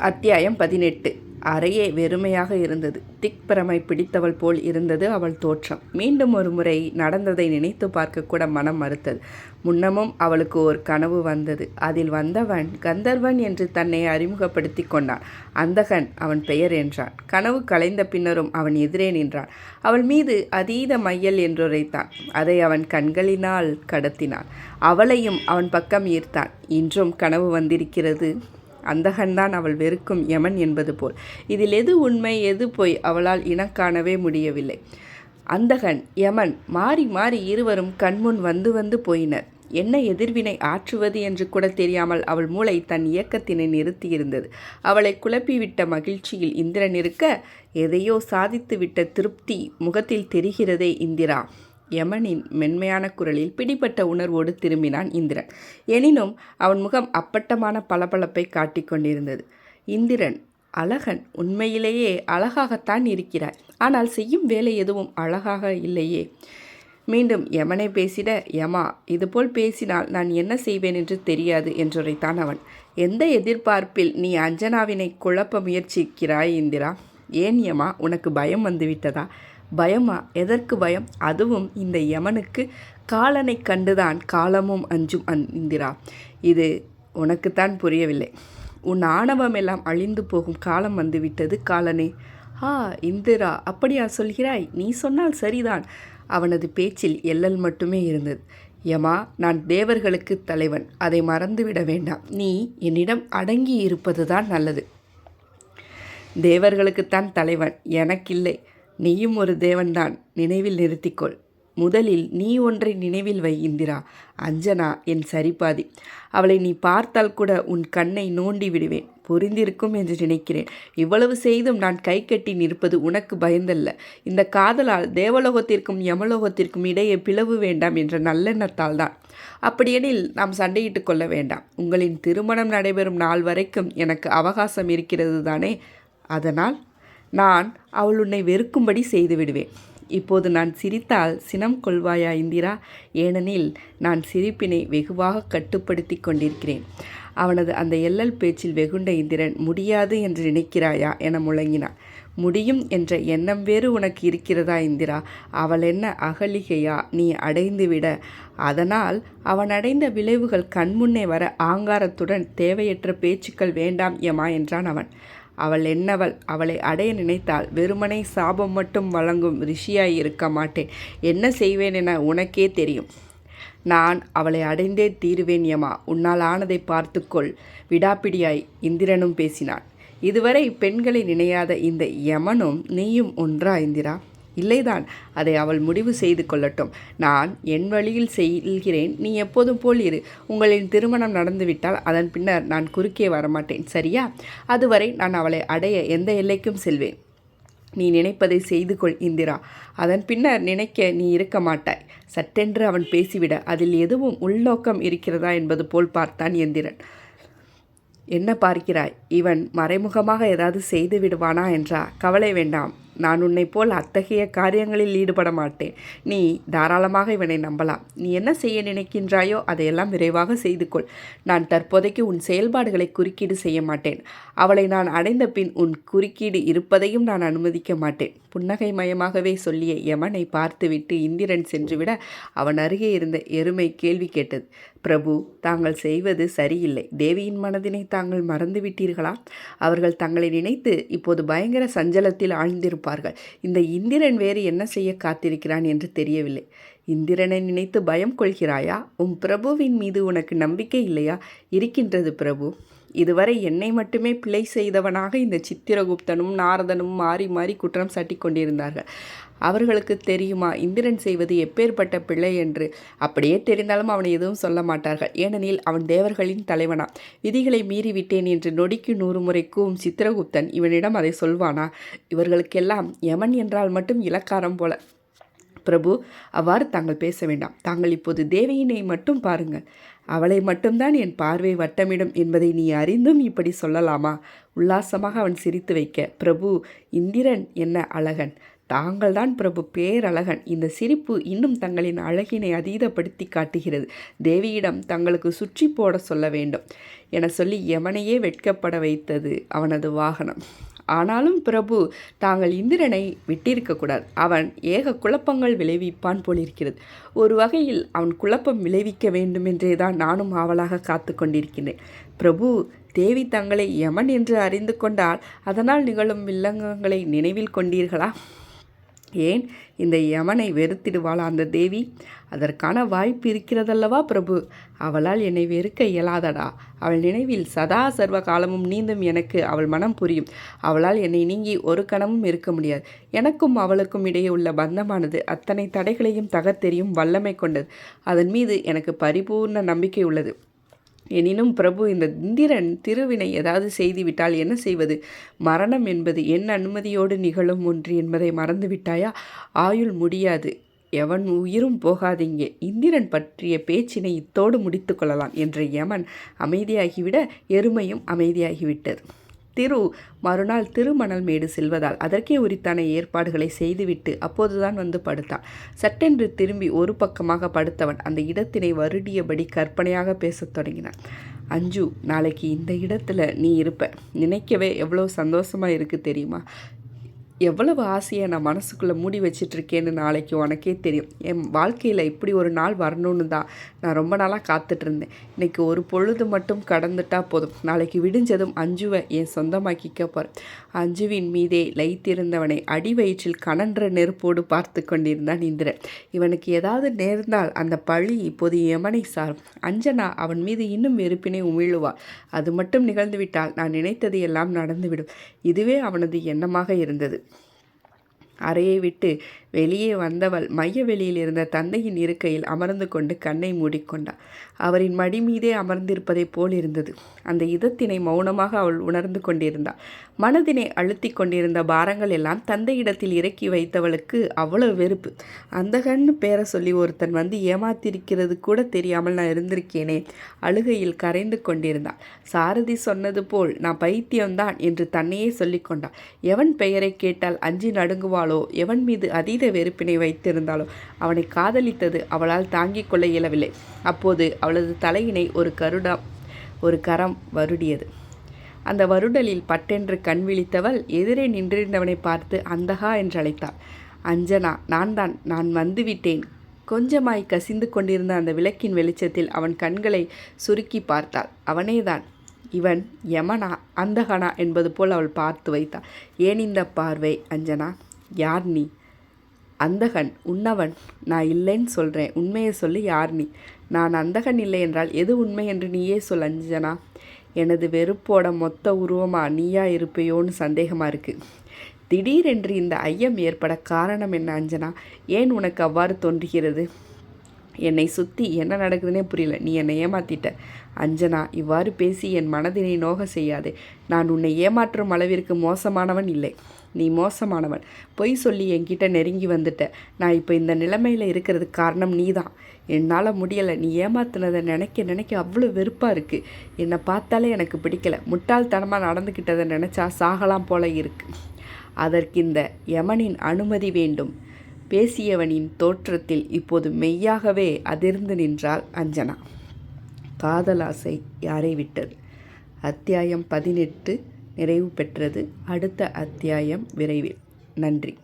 அத்தியாயம் பதினெட்டு. அறையே வெறுமையாக இருந்தது. திக்பிரமை பிடித்தவள் போல் இருந்தது அவள் தோற்றம். மீண்டும் ஒரு முறை நடந்ததை நினைத்து பார்க்க கூட மனம் மறுத்தது. முன்னமும் அவளுக்கு ஒரு கனவு வந்தது. அதில் வந்தவன் கந்தர்வன் என்று தன்னை அறிமுகப்படுத்தி கொண்டான். அந்தகன் அவன் பெயர் என்றான். கனவு கலைந்த பின்னரும் அவன் எதிரே நின்றான். அவள் மீது அதீத மையல் என்றுரைத்தான். அதை அவன் கண்களினால் கடத்தினான். அவளையும் அவன் பக்கம் ஈர்த்தான். இன்றும் கனவு வந்திருக்கிறது. அந்தகன்தான் அவள் வெறுக்கும் யமன் என்பது போல். இதில் எது உண்மை எது பொய் அவளால் இனக்காணவே முடியவில்லை. அந்தகன் யமன் மாறி மாறி இருவரும் கண்முன் வந்து வந்து போயினர். என்ன எதிர்வினை ஆற்றுவது என்று கூட தெரியாமல் அவள் மூளை தன் இயக்கத்தினை நிறுத்தியிருந்தது. அவளை குழப்பிவிட்ட மகிழ்ச்சியில் இந்திரன் இருக்க எதையோ சாதித்துவிட்ட திருப்தி முகத்தில் தெரிகிறதே இந்திரா. யமனின் மென்மையான குரலில் பிடிபட்ட உணர்வோடு திரும்பினான் இந்திரன். எனினும் அவன் முகம் அப்பட்டமான பளபளப்பை காட்டிக்கொண்டிருந்தது இந்திரன் அழகன் உண்மையிலேயே அழகாகத்தான் இருக்கிறாய். ஆனால் செய்யும் வேலை எதுவும் அழகாக இல்லையே. மீண்டும் யமனை பேசிட யமா இதுபோல் பேசினால் நான் என்ன செய்வேன் என்று தெரியாது என்றுரைத்தான் அவன். எந்த எதிர்பார்ப்பில் நீ அஞ்சனாவினை குழப்ப முயற்சிக்கிறாய் இந்திரா? ஏன் யமா உனக்கு பயம் வந்துவிட்டதா? பயமா? எதற்கு பயம்? அதுவும் இந்த யமனுக்கு காலனை கண்டுதான் காலமும் அஞ்சும் அந் இந்திரா. இது உனக்குத்தான் புரியவில்லை. உன் ஆணவம் எல்லாம் அழிந்து போகும் காலம் வந்துவிட்டது காலனே. ஆ இந்திரா அப்படியா சொல்கிறாய்? நீ சொன்னால் சரிதான். அவனது பேச்சில் எல்லல் மட்டுமே இருந்தது. யமா நான் தேவர்களுக்கு தலைவன். அதை மறந்துவிட வேண்டாம். நீ என்னிடம் அடங்கி இருப்பதுதான் நல்லது. தேவர்களுக்குத்தான் தலைவன். எனக்கில்லை. நீயும் ஒரு தேவன்தான். நினைவில் நிறுத்திக்கொள். முதலில் நீ ஒன்றை நினைவில் வை இந்திரா. அஞ்சனா என் சரிபாதி. அவளை நீ பார்த்தால் கூட உன் கண்ணை நோண்டி விடுவேன். பொருந்திருக்கும் என்று நினைக்கிறேன். இவ்வளவு செய்தும் நான் கை கட்டி நிற்பது உனக்கு பயந்தல்ல. இந்த காதலால் தேவலோகத்திற்கும் யமலோகத்திற்கும் இடையே பிளவு வேண்டாம் என்ற நல்லெண்ணத்தால் தான். அப்படியெனில் நாம் சண்டையிட்டு கொள்ள வேண்டாம். உங்களின் திருமணம் நடைபெறும் நாள் வரைக்கும் எனக்கு அவகாசம் இருக்கிறது தானே? அதனால் நான் அவள் உன்னை வெறுக்கும்படி செய்து விடுவேன். இப்போது நான் சிரித்தால் சினம் கொள்வாயா இந்திரா? ஏனெனில் நான் சிரிப்பினை வெகுவாக கட்டுப்படுத்தி கொண்டிருக்கிறேன். அவனது அந்த எல்லல் பேச்சில் வெகுண்ட இந்திரன் முடியாது என்று நினைக்கிறாயா என முழங்கினான். முடியும் என்ற எண்ணம் வேறு உனக்கு இருக்கிறதா இந்திரா? அவள் என்ன அகலிகையா? நீ அடைந்துவிட அதனால் அவன் அடைந்த விளைவுகள் கண்முன்னே வர ஆங்காரத்துடன் தேவையற்ற பேச்சுக்கள் வேண்டாம் யமா என்றான் அவன். அவள் என்னவள்? அவளை அடைய நினைத்தால் வெறுமனை சாபம் மட்டும் வழங்கும் ரிஷியாய் இருக்க மாட்டேன். என்ன செய்வேன் என உனக்கே தெரியும். நான் அவளை அடைந்தே தீருவேன் யமா. உன்னால் ஆனதை பார்த்துக்கொள். விடாப்பிடியாய் இந்திரனும் பேசினான். இதுவரை பெண்களை நினையாத இந்த யமனும் நீயும் ஒன்றா இந்திரா? இல்லைதான். அதை அவள் முடிவு செய்து கொள்ளட்டும். நான் என் வழியில் செல்கிறேன். நீ எப்போதும் போல் இரு. உங்களின் திருமணம் நடந்துவிட்டால் அதன் பின்னர் நான் குறுக்கே வரமாட்டேன். சரியா? அதுவரை நான் அவளை அடைய எந்த எல்லைக்கும் செல்வேன். நீ நினைப்பதை செய்து கொள் இந்திரா. அதன் பின்னர் நினைக்க நீ இருக்க மாட்டாய். சட்டென்று அவன் பேசிவிட அதில் எதுவும் உள்நோக்கம் இருக்கிறதா என்பது போல் பார்த்தான் எந்திரன் என்ன பார்க்கிறாய்? இவன் மறைமுகமாக ஏதாவது செய்து விடுவானா என்றா? கவலை வேண்டாம். நான் உன்னை போல் அத்தகைய காரியங்களில் ஈடுபட மாட்டேன். நீ தாராளமாக இவனை நம்பலாம். நீ என்ன செய்ய நினைக்கின்றாயோ அதையெல்லாம் விரைவாக செய்து கொள். நான் தற்போதைக்கு உன் செயல்பாடுகளை குறுக்கீடு செய்ய மாட்டேன். அவளை நான் அடைந்த பின் உன் குறுக்கீடு இருப்பதையும் நான் அனுமதிக்க மாட்டேன். புன்னகை மயமாகவே சொல்லிய யமனை பார்த்துவிட்டு இந்திரன் சென்றுவிட அவன் அருகே இருந்த எருமை கேள்வி கேட்டது. பிரபு தாங்கள் செய்வது சரியில்லை. தேவியின் மனதினை தாங்கள் மறந்துவிட்டீர்களா? அவர்கள் தங்களை நினைத்து இப்போது பயங்கர சஞ்சலத்தில் ஆழ்ந்திருப்பார் ஆழ்ந்திருப்பார்கள் இந்த இந்திரன் வேறு என்ன செய்ய காத்திருக்கிறான் என்று தெரியவில்லை. இந்திரனை நினைத்து பயம் கொள்கிறாயா? உன் பிரபுவின் மீது உனக்கு நம்பிக்கை இல்லையா? இருக்கின்றது பிரபு. இதுவரை என்னை மட்டுமே பிழை செய்தவனாக இந்த சித்திரகுப்தனும் நாரதனும் மாறி மாறி குற்றம் சாட்டி கொண்டிருந்தார்கள். அவர்களுக்கு தெரியுமா இந்திரன் செய்வது எப்பேற்பட்ட பிள்ளை என்று? அப்படியே தெரிந்தாலும் அவனை எதுவும் சொல்ல மாட்டார்கள். ஏனெனில் அவன் தேவர்களின் தலைவனா? விதிகளை மீறிவிட்டேன் என்று நொடிக்கு நூறு முறை கூவும் சித்திரகுப்தன் இவனிடம் அதை சொல்வானா? இவர்களுக்கெல்லாம் யமன் என்றால் மட்டும் இலக்காரம் போல. பிரபு அவ்வாறு தாங்கள் பேச வேண்டாம். தாங்கள் இப்போது தேவையினை மட்டும் பாருங்கள். அவளை மட்டும்தான் என் பார்வை வட்டமிடும் என்பதை நீ அறிந்தும் இப்படி சொல்லலாமா? உல்லாசமாக அவன் சிரித்து வைக்க பிரபு இந்திரன் என்ன அழகன்? தாங்கள்தான் பிரபு பேரழகன். இந்த சிரிப்பு இன்னும் தங்களின் அழகினை அதீதப்படுத்தி காட்டுகிறது. தேவியிடம் தங்களுக்கு சுற்றி போட சொல்ல வேண்டும் என சொல்லி எவனையே வெட்கப்பட வைத்தது அவனது வாகனம். ஆனாலும் பிரபு தாங்கள் இந்திரனை விட்டிருக்கக்கூடாது அவன் ஏக குழப்பங்கள் விளைவிப்பான் போலிருக்கிறது. ஒரு வகையில் அவன் குழப்பம் விளைவிக்க வேண்டுமென்றே தான் நானும் ஆவலாக காத்து கொண்டிருக்கிறேன் பிரபு தேவி தங்களை யமன் என்று அறிந்து கொண்டால் அதனால் நிகழும் வில்லங்கங்களை நினைவில் கொண்டீர்களா? ஏன்? இந்த யமனை வெறுத்திடுவாளா அந்த தேவி? அதற்கான வாய்ப்பு இருக்கிறதல்லவா பிரபு? அவளால் என்னை வெறுக்க இயலாதடா. அவள் நினைவில் சதா சர்வ காலமும் நீந்தும் எனக்கு அவள் மனம் புரியும். அவளால் என்னை நீங்கி ஒரு கணமும் இருக்க முடியாது. எனக்கும் அவளுக்கும் இடையே உள்ள பந்தமானது அத்தனை தடைகளையும் தகர்த்தெறியும் வல்லமை கொண்டது. அதன் மீது எனக்கு பரிபூர்ண நம்பிக்கை உள்ளது. எனினும் பிரபு இந்த இந்திரன் திருவினை ஏதாவது செய்துவிட்டால் என்ன செய்வது? மரணம் என்பது என் அனுமதியோடு நிகழும் ஒன்று என்பதை மறந்துவிட்டாயா? ஆயுள் முடியாது. எவன் உயிரும் போகாதீங்க. இந்திரன் பற்றிய பேச்சினை இத்தோடு முடித்து கொள்ளலாம் என்ற யமன் அமைதியாகிவிட எருமையும் அமைதியாகிவிட்டது. திரு மறுநாள் திருமணல் மேடு செல்வதால் அதற்கே உரித்தான ஏற்பாடுகளை செய்துவிட்டு அப்போதுதான் வந்து படுத்தான். சட்டென்று திரும்பி ஒரு பக்கமாக படுத்தவன் அந்த இடத்தினை வருடியபடி கற்பனையாக பேசத் தொடங்கினான். அஞ்சு நாளைக்கு இந்த இடத்துல நீ இருப்ப. நினைக்கவே எவ்வளோ சந்தோஷமாக இருக்குது தெரியுமா? எவ்வளவு ஆசையை நான் மனசுக்குள்ளே மூடி வச்சிட்ருக்கேன்னு நாளைக்கு உனக்கே தெரியும். என் வாழ்க்கையில் இப்படி ஒரு நாள் வரணும்னு தான் நான் ரொம்ப நாளாக காத்துட்ருந்தேன். இன்றைக்கி ஒரு பொழுது மட்டும் கடந்துட்டால் போதும். நாளைக்கு விடிஞ்சதும் அஞ்சுவை என் சொந்தமாக்கிக்க போகிறேன் அஞ்சுவின் மீதே லைத்திருந்தவனை அடி வயிற்றில் கனன்ற நெருப்போடு பார்த்து கொண்டிருந்தான் இந்திரன். இவனுக்கு ஏதாவது நேர்ந்தால் அந்த பழி இப்போது எமனை சாரும். அஞ்சனா அவன் மீது இன்னும் வெறுப்பினை உமிழுவாள். அது மட்டும் நிகழ்ந்துவிட்டால் நான் நினைத்தது எல்லாம் நடந்துவிடும். இதுவே அவனது எண்ணமாக இருந்தது. அறையை விட்டு வெளியே வந்தவள் மைய வெளியில் இருந்த தந்தையின் இருக்கையில் அமர்ந்து கொண்டு கண்ணை மூடிக்கொண்டாள். அவரின் மடி மீதே அமர்ந்திருப்பதைப் போல் இருந்தது. அந்த இதத்தினை மௌனமாக அவள் உணர்ந்து கொண்டிருந்தாள். மனதினை அழுத்தி கொண்டிருந்த பாரங்கள் எல்லாம் தந்தையிடத்தில் இறக்கி வைத்தவளுக்கு அவ்வளவு வெறுப்பு. அந்த கண்ணு பேர சொல்லி ஒருத்தன் வந்து ஏமாத்திருக்கிறது கூட தெரியாமல் நான் இருந்திருக்கேனே அழுகையில் கரைந்து கொண்டிருந்தாள். சாரதி சொன்னது போல் நான் பைத்தியம்தான் என்று தன்னையே சொல்லிக்கொண்டாள் எவன் பெயரை கேட்டால் அஞ்சி நடுங்குவாள் எவன் மீது அதீத வெறுப்பினை வைத்திருந்தாலோ அவனை காதலித்தது அவளால் தாங்கிக் கொள்ள இயலவில்லை. அப்போது அவளது தலையினை ஒரு கருடம் ஒரு கரம் வருடியது. அந்த வருடலில் பட்டென்று கண் விழித்தவள் எதிரே நின்றிருந்தவனை பார்த்து அந்தகா என்று அழைத்தாள் அஞ்சனா நான் தான் நான் வந்துவிட்டேன். கொஞ்சமாய் கசிந்து கொண்டிருந்த அந்த விளக்கின் வெளிச்சத்தில் அவன் கண்களை சுருக்கி பார்த்தாள். அவனேதான். இவன் யமனா அந்தகனா என்பது போல் அவள் பார்த்து வைத்தாள். ஏன் இந்த பார்வை அஞ்சனா? யார் நீ? அந்தகன் உன்னவன் நான் இல்லைன்னு சொல்கிறேன் உண்மையை சொல்லி யார் நீ? நான் அந்தகன் இல்லை என்றால் எது உண்மை என்று நீயே சொல் அஞ்சனா? எனது வெறுப்போட மொத்த உருவமா நீயா இருப்பையோன்னு சந்தேகமாக இருக்குது திடீரென்று இந்த ஐயம் ஏற்பட காரணம் என்ன அஞ்சனா? ஏன் உனக்கு அவ்வாறு தோன்றுகிறது? என்னை சுற்றி என்ன நடக்குதுன்னே புரியல. நீ என்னை ஏமாத்திட்ட. அஞ்சனா இவ்வாறு பேசி என் மனதினை நோக செய்யாதே. நான் உன்னை ஏமாற்றும் அளவிற்கு மோசமானவன் இல்லை. நீ மோசமானவன். பொய் சொல்லி என்கிட்ட நெருங்கி வந்துட்ட. நான் இப்போ இந்த நிலைமையில் இருக்கிறதுக்கு காரணம் நீ தான் என்னால் முடியலை. நீ ஏமாத்தினதை நினைக்க நினைக்க அவ்வளோ வெறுப்பாக இருக்குது என்னை பார்த்தாலே எனக்கு பிடிக்கல. முட்டாள்தனமாக நடந்துக்கிட்டதை நினச்சா சாகலாம் போல இருக்குது அதற்கு இந்த யமனின் அனுமதி வேண்டும். பேசியவனின் தோற்றத்தில் இப்போது மெய்யாகவே அதிர்ந்து நின்றாள் அஞ்சனா. காதலாசை யாரை விட்டது? அத்தியாயம் பதினெட்டு நிறைவு பெற்றது. அடுத்த அத்தியாயம் விரைவில். நன்றி.